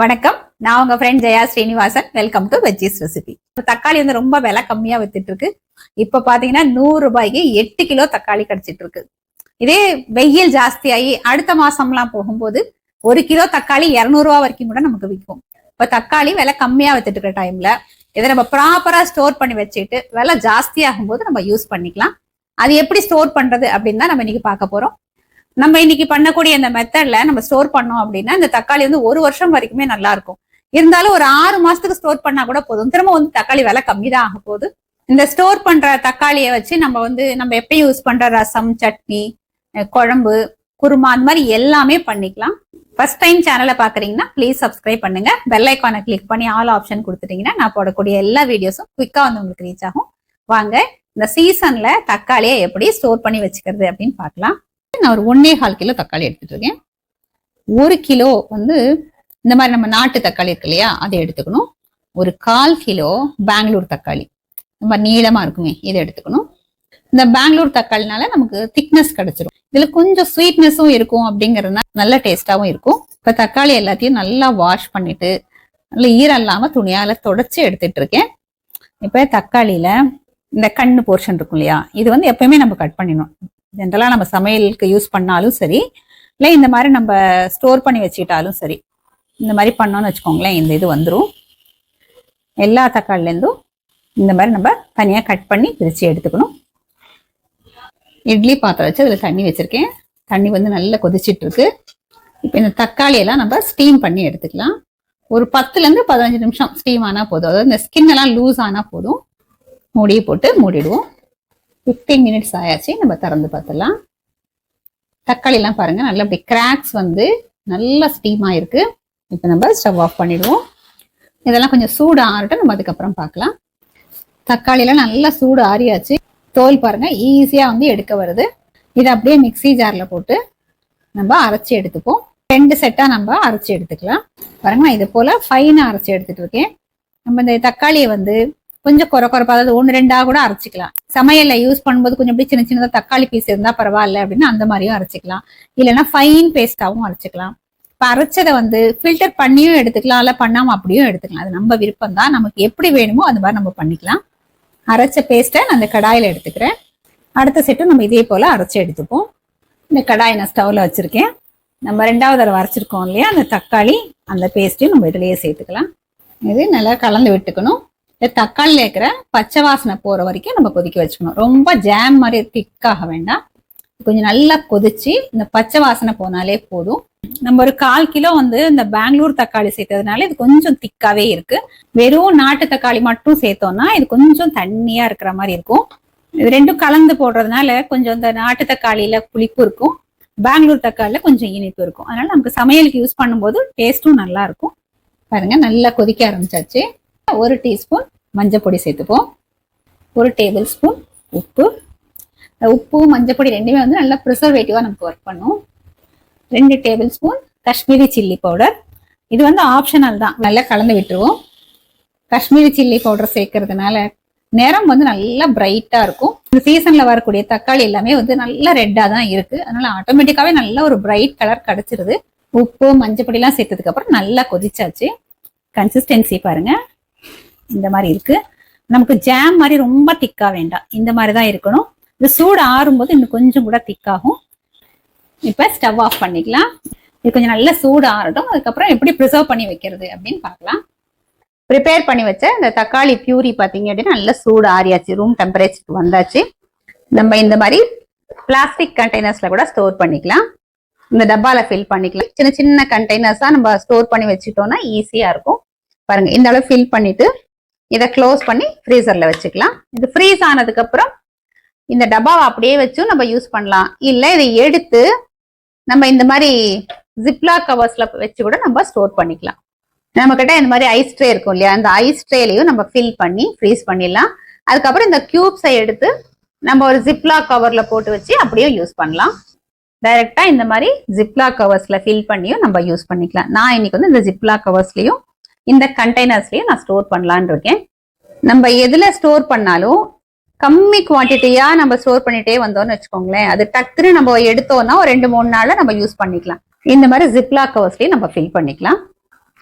வணக்கம். நான் உங்க friend Jaya Srinivasan. Welcome to veggies recipe தக்காளி வந்து ரொம்ப விலை கம்மியா வித்துட்டு இருக்கு இப்ப பாத்தீங்கன்னா நூறு ரூபாய்க்கு எட்டு கிலோ தக்காளி கிடைச்சிட்டு இருக்கு இதே வெயில் ஜாஸ்தியாகி அடுத்த மாசம்லாம் போகும்போது ஒரு கிலோ தக்காளி இரநூறுவா ரூபா வரைக்கும் கூட நமக்கு விற்கும். இப்ப தக்காளி விலை கம்மியா வித்துட்டு இருக்க டைம்ல இதை நம்ம ப்ராப்பரா ஸ்டோர் பண்ணி வச்சுட்டு விலை ஜாஸ்தி ஆகும்போது நம்ம யூஸ் பண்ணிக்கலாம். அது எப்படி ஸ்டோர் பண்றது அப்படின்னு தான் நம்ம இன்னைக்கு பார்க்க போறோம். நம்ம இன்னைக்கு பண்ணக்கூடிய இந்த மெத்தட்ல நம்ம ஸ்டோர் பண்ணோம் அப்படின்னா இந்த தக்காளி வந்து ஒரு வருஷம் வரைக்குமே நல்லா இருக்கும். இருந்தாலும் ஒரு ஆறு மாசத்துக்கு ஸ்டோர் பண்ணா கூட போதும். திரும்ப வந்து தக்காளி விலை கம்மி தான் ஆக போகுது. இந்த ஸ்டோர் பண்ற தக்காளியை வச்சு நம்ம வந்து நம்ம எப்பயும் யூஸ் பண்ற ரசம் சட்னி குழம்பு குருமா அந்த மாதிரி எல்லாமே பண்ணிக்கலாம். ஃபர்ஸ்ட் டைம் சேனலை பாக்குறீங்கன்னா ப்ளீஸ் சப்ஸ்கிரைப் பண்ணுங்க. பெல் ஐக்கானை கிளிக் பண்ணி ஆல் ஆப்ஷன் கொடுத்துட்டீங்கன்னா நான் போடக்கூடிய எல்லா வீடியோஸும் குயிக்கா வந்து உங்களுக்கு ரீச் ஆகும். வாங்க இந்த சீசன்ல தக்காளியை எப்படி ஸ்டோர் பண்ணி வச்சுக்கிறது அப்படின்னு பார்க்கலாம். நான் ஒரு ஒன்னே கால் கிலோ தக்காளி எடுத்துட்டு இருக்கேன். ஒரு கிலோ வந்து இந்த மாதிரி நம்ம நாட்டு தக்காளி இருக்கு இல்லையா அதை எடுத்துக்கணும். ஒரு கால் கிலோ பெங்களூர் தக்காளி. ரொம்ப நீளமா இருக்குமே இதை எடுத்துக்கணும். இந்த பெங்களூர் தக்காளினால நமக்கு திக்னஸ் கிடைச்சிரும். இதுல கொஞ்சம் ஸ்வீட்னஸும் இருக்கும் அப்படிங்கறதுனால நல்ல டேஸ்டாவும் இருக்கும். இப்ப தக்காளி எல்லாத்தையும் நல்லா வாஷ் பண்ணிட்டு நல்லா ஈரம் இல்லாம துணியால தொடச்சு எடுத்துட்டு இருக்கேன். இப்ப தக்காளியில இந்த கண்ணு போர்ஷன் இருக்கும் இல்லையா இது வந்து எப்பயுமே நம்ம கட் பண்ணிடணும். ஜென்ரலா நம்ம சமையலுக்கு யூஸ் பண்ணாலும் சரி இல்லை இந்த மாதிரி நம்ம ஸ்டோர் பண்ணி வச்சுக்கிட்டாலும் சரி இந்த மாதிரி பண்ணோம்னு வச்சுக்கோங்களேன் இந்த இது வந்துடும் எல்லா தக்காளிலேருந்தும் இந்த மாதிரி நம்ம தனியாக கட் பண்ணி பிரித்து எடுத்துக்கணும். இட்லி பாத்திரம் வச்சு அதில் தண்ணி வச்சுருக்கேன். தண்ணி வந்து நல்லா கொதிச்சிட்டு இருக்கு இப்போ இந்த தக்காளியெல்லாம் நம்ம ஸ்டீம் பண்ணி எடுத்துக்கலாம். ஒரு பத்துலேருந்து பதினஞ்சு நிமிஷம் ஸ்டீம் ஆனால் போதும். அதாவது இந்த ஸ்கின் எல்லாம் லூஸ் ஆனால் போதும். மூடியை போட்டு மூடிடுவோம். ஃபிஃப்டீன் மினிட்ஸ் ஆயாச்சு. நம்ம திறந்து பார்த்துடலாம். தக்காளிலாம் பாருங்க. நல்லா அப்படி கிராக்ஸ் வந்து நல்லா ஸ்டீம் ஆயிருக்கு இப்போ நம்ம ஸ்டவ் ஆஃப் பண்ணிடுவோம். இதெல்லாம் கொஞ்சம் சூடு ஆறட்டும். நம்ம அதுக்கப்புறம் பார்க்கலாம். தக்காளிலாம் நல்லா சூடு ஆறியாச்சு. தோல் பாருங்க. ஈஸியாக வந்து எடுக்க வருது. இதை அப்படியே மிக்ஸி ஜாரில் போட்டு நம்ம அரைச்சி எடுத்துப்போம். ரெண்டு செட்டாக நம்ம அரைச்சி எடுத்துக்கலாம். பாருங்க நான் இது போல் ஃபைனாக அரைச்சி எடுத்துட்டு இருக்கேன். நம்ம இந்த தக்காளியை வந்து கொஞ்சம் குறை குறைப்பா அதாவது ஒன்று ரெண்டா கூட அரைச்சிக்கலாம். சமையல்ல யூஸ் பண்ணும்போது கொஞ்சம் அப்படி சின்ன சின்னதாக தக்காளி பீஸ் இருந்தா பரவாயில்ல அப்படின்னு அந்த மாதிரியும் அரைச்சிக்கலாம். இல்லைன்னா ஃபைன் பேஸ்டாவும் அரைச்சிக்கலாம். இப்போ அரைச்சதை வந்து ஃபில்டர் பண்ணியும் எடுத்துக்கலாம் இல்லை பண்ணாமல் அப்படியும் எடுத்துக்கலாம். அது நம்ம விருப்பம் தான் நமக்கு எப்படி வேணுமோ அந்த மாதிரி நம்ம பண்ணிக்கலாம். அரைச்ச பேஸ்ட்டை நான் அந்த கடாயில் எடுத்துக்கிறேன். அடுத்த செட்டும் நம்ம இதே போல் அரைச்சி எடுத்துப்போம். இந்த கடாய் நான் ஸ்டவ்ல வச்சுருக்கேன். நம்ம ரெண்டாவது தடவை அரைச்சிருக்கோம் இல்லையா? அந்த தக்காளி அந்த பேஸ்ட்டையும் நம்ம இதுலேயே சேர்த்துக்கலாம். இது நல்லா கலந்து விட்டுக்கணும். இந்த தக்காளியில் இருக்கிற பச்சை வாசனை போற வரைக்கும் நம்ம கொதிக்க வச்சுக்கணும். ரொம்ப ஜாம் மாதிரி திக்காக வேண்டாம். கொஞ்சம் நல்லா கொதிச்சு இந்த பச்சை வாசனை போனாலே போதும். நம்ம ஒரு கால் கிலோ வந்து இந்த பெங்களூர் தக்காளி சேர்த்ததுனால இது கொஞ்சம் திக்காவே இருக்கு. வெறும் நாட்டு தக்காளி மட்டும் சேர்த்தோம்னா இது கொஞ்சம் தண்ணியா இருக்கிற மாதிரி இருக்கும். இது ரெண்டும் கலந்து போடுறதுனால கொஞ்சம் இந்த நாட்டு தக்காளியில புளிப்பு இருக்கும். பெங்களூர் தக்காளியில கொஞ்சம் இனிப்பு இருக்கும். அதனால நமக்கு சமையலுக்கு யூஸ் பண்ணும்போது டேஸ்ட்டும் நல்லா இருக்கும். பாருங்க நல்லா கொதிக்க ஆரம்பிச்சாச்சு. ஒரு டீஸ்பூன் மஞ்சள் பொடி சேர்த்துப்போம். ஒரு டேபிள் ஸ்பூன் உப்பு. உப்பு மஞ்சள் பொடி ரெண்டுமே வந்து நல்லா ப்ரிசர்வேட்டிவாக நமக்கு ஒர்க் பண்ணும். ரெண்டு table spoon Kashmiri chilli powder. இது வந்து ஆப்ஷனல் தான். நல்லா கலந்து விட்டுருவோம். காஷ்மீரி சில்லி பவுடர் சேர்க்கறதுனால நிறம் வந்து நல்லா பிரைட்டாக இருக்கும். இந்த சீசனில் வரக்கூடிய தக்காளி எல்லாமே வந்து நல்லா ரெட்டா தான் இருக்கு. அதனால ஆட்டோமேட்டிக்காவே நல்ல ஒரு பிரைட் கலர் கிடைச்சிருது. உப்பு மஞ்சள் பொடிலாம் நல்லா கொதிச்சாச்சு. கன்சிஸ்டன்சி பாருங்க. இந்த மாதிரி இருக்கு. நமக்கு ஜாம் மாதிரி ரொம்ப திக்கா வேண்டாம். இந்த மாதிரி தான் இருக்கணும். இது சூடு ஆறும்போது இன்னும் கொஞ்சம் கூட திக்காகும் இப்போ ஸ்டவ் ஆஃப் பண்ணிக்கலாம். இது கொஞ்சம் நல்லா சூடு ஆறட்டும். அதுக்கப்புறம் எப்படி ப்ரிசர்வ் பண்ணி வைக்கிறது அப்படின்னு பார்க்கலாம். ப்ரிப்பேர் பண்ணி வச்ச இந்த தக்காளி பியூரி பார்த்தீங்க அப்படின்னா நல்லா சூடு ஆறியாச்சு. ரூம் டெம்பரேச்சருக்கு வந்தாச்சு. நம்ம இந்த மாதிரி பிளாஸ்டிக் கண்டெய்னர்ஸில் கூட ஸ்டோர் பண்ணிக்கலாம். இந்த டப்பால ஃபில் பண்ணிக்கலாம். சின்ன சின்ன கண்டெய்னர்ஸாக நம்ம ஸ்டோர் பண்ணி வச்சுட்டோம்னா ஈஸியாக இருக்கும். பாருங்க இந்த அளவு ஃபில் பண்ணிட்டு இதை க்ளோஸ் பண்ணி ஃப்ரீசரில் வச்சுக்கலாம். இது ஃப்ரீஸ் ஆனதுக்கப்புறம் இந்த டப்பாவை அப்படியே வச்சும் நம்ம யூஸ் பண்ணலாம். இல்லை இதை எடுத்து நம்ம இந்த மாதிரி ஜிப்லா கவர்ஸில் வச்சு கூட நம்ம ஸ்டோர் பண்ணிக்கலாம். நம்மக்கிட்ட இந்த மாதிரி ஐஸ் ட்ரே இருக்கும் இல்லையா? அந்த ஐஸ் ட்ரேலையும் நம்ம ஃபில் பண்ணி ஃப்ரீஸ் பண்ணிடலாம். அதுக்கப்புறம் இந்த க்யூப்ஸை எடுத்து நம்ம ஒரு ஜிப்லா கவரில் போட்டு வச்சு அப்படியே யூஸ் பண்ணலாம். டைரெக்டாக இந்த மாதிரி ஜிப்லா கவர்ஸில் ஃபில் பண்ணியும் நம்ம யூஸ் பண்ணிக்கலாம். நான் இன்னைக்கு வந்து இந்த ஜிப்லா கவர்ஸ்லையும் இந்த கண்டெய்னர்ஸ்லயும் நான் ஸ்டோர் பண்ணலான்னு இருக்கேன். நம்ம எதுல ஸ்டோர் பண்ணாலும் கம்மி குவான்டிட்டியா நம்ம ஸ்டோர் பண்ணிட்டே வந்தோம்னு வச்சுக்கோங்களேன். அது டக்குன்னு நம்ம எடுத்தோம்னா ஒரு ரெண்டு மூணு நாள்ல நம்ம யூஸ் பண்ணிக்கலாம். இந்த மாதிரி ஜிப்லா கவர்ஸ்லயும் நம்ம ஃபில் பண்ணிக்கலாம்.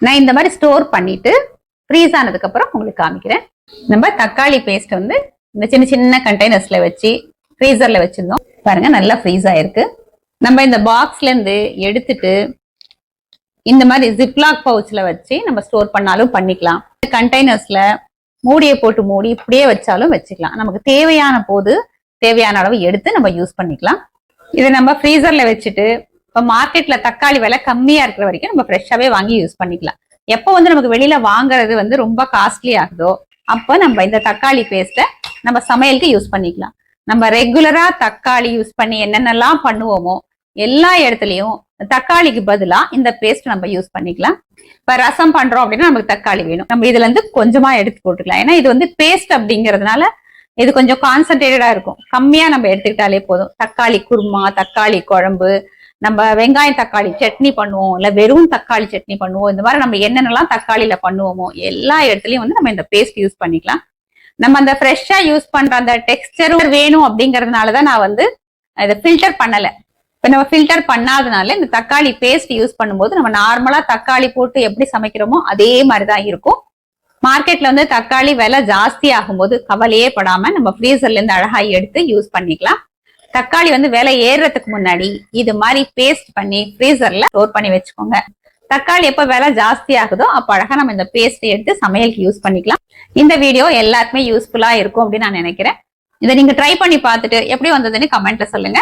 நான் இந்த மாதிரி ஸ்டோர் பண்ணிட்டு ஃப்ரீஸ் ஆனதுக்கு அப்புறம் உங்களுக்கு காமிக்கிறேன். நம்ம தக்காளி பேஸ்ட் வந்து இந்த சின்ன சின்ன கண்டெய்னர்ஸ்ல வச்சு ஃப்ரீசர்ல வச்சிருந்தோம். பாருங்க நல்லா ஃப்ரீஸ் ஆயிருக்கு. நம்ம இந்த பாக்ஸ்ல இருந்து எடுத்துட்டு இந்த மாதிரி ஜிப்லாக் பவுச்ல வச்சு நம்ம ஸ்டோர் பண்ணாலும் பண்ணிக்கலாம். கண்டெய்னர்ஸ்ல மூடியை போட்டு மூடி இப்படியே வச்சாலும் வச்சுக்கலாம். நமக்கு தேவையான போது தேவையான அளவு எடுத்து நம்ம யூஸ் பண்ணிக்கலாம். இதை நம்ம ஃப்ரீசர்ல வச்சுட்டு இப்போ மார்க்கெட்ல தக்காளி விலை கம்மியா இருக்கிற வரைக்கும் நம்ம ஃப்ரெஷ்ஷாகவே வாங்கி யூஸ் பண்ணிக்கலாம். எப்போ வந்து நமக்கு வெளியில வாங்குறது வந்து ரொம்ப காஸ்ட்லி ஆகுதோ அப்போ நம்ம இந்த தக்காளி பேஸ்ட்டை நம்ம சமையலுக்கு யூஸ் பண்ணிக்கலாம். நம்ம ரெகுலரா தக்காளி யூஸ் பண்ணி என்னென்னலாம் பண்ணுவோமோ எல்லா இடத்துலையும் தக்காளிக்கு பதிலா இந்த பேஸ்ட் நம்ம யூஸ் பண்ணிக்கலாம். இப்ப ரசம் பண்றோம் அப்படின்னா நமக்கு தக்காளி வேணும். நம்ம இதுல இருந்து கொஞ்சமா எடுத்து போட்டுக்கலாம். ஏன்னா இது வந்து பேஸ்ட் அப்படிங்கறதுனால இது கொஞ்சம் கான்சன்ட்ரேட்டடா இருக்கும். கம்மியா நம்ம எடுத்துக்கிட்டாலே போதும். தக்காளி குருமா தக்காளி குழம்பு நம்ம வெங்காயம் தக்காளி சட்னி பண்ணுவோம். இல்ல வெறும் தக்காளி சட்னி பண்ணுவோம். இந்த மாதிரி நம்ம என்னென்னலாம் தக்காளியில பண்ணுவோமோ எல்லா இடத்துலயும் வந்து நம்ம இந்த பேஸ்ட் யூஸ் பண்ணிக்கலாம். நம்ம அந்த ஃப்ரெஷ்ஷா யூஸ் பண்ற அந்த டெக்ஸ்டரும் வேணும் அப்படிங்கறதுனாலதான் நான் வந்து இதை ஃபில்டர் பண்ணலை. இப்போ நம்ம ஃபில்டர் பண்ணாதனால இந்த தக்காளி பேஸ்ட் யூஸ் பண்ணும்போது நம்ம நார்மலா தக்காளி போட்டு எப்படி சமைக்கிறோமோ அதே மாதிரிதான் இருக்கும். மார்க்கெட்ல வந்து தக்காளி விலை ஜாஸ்தி ஆகும்போது கவலையே படாம நம்ம ஃப்ரீசர்ல இருந்து அழகா எடுத்து யூஸ் பண்ணிக்கலாம். தக்காளி வந்து விலை ஏறுறதுக்கு முன்னாடி இது மாதிரி பேஸ்ட் பண்ணி ஃப்ரீசர்ல ஸ்டோர் பண்ணி வச்சுக்கோங்க. தக்காளி எப்ப விலை ஜாஸ்தி ஆகுதோ அப்ப அழகா நம்ம இந்த பேஸ்ட் எடுத்து சமையலுக்கு யூஸ் பண்ணிக்கலாம். இந்த வீடியோ எல்லாருக்குமே யூஸ்ஃபுல்லா இருக்கும் அப்படின்னு நான் நினைக்கிறேன். இதை நீங்க ட்ரை பண்ணி பார்த்துட்டு எப்படி வந்ததுன்னு கமெண்ட்ல சொல்லுங்க.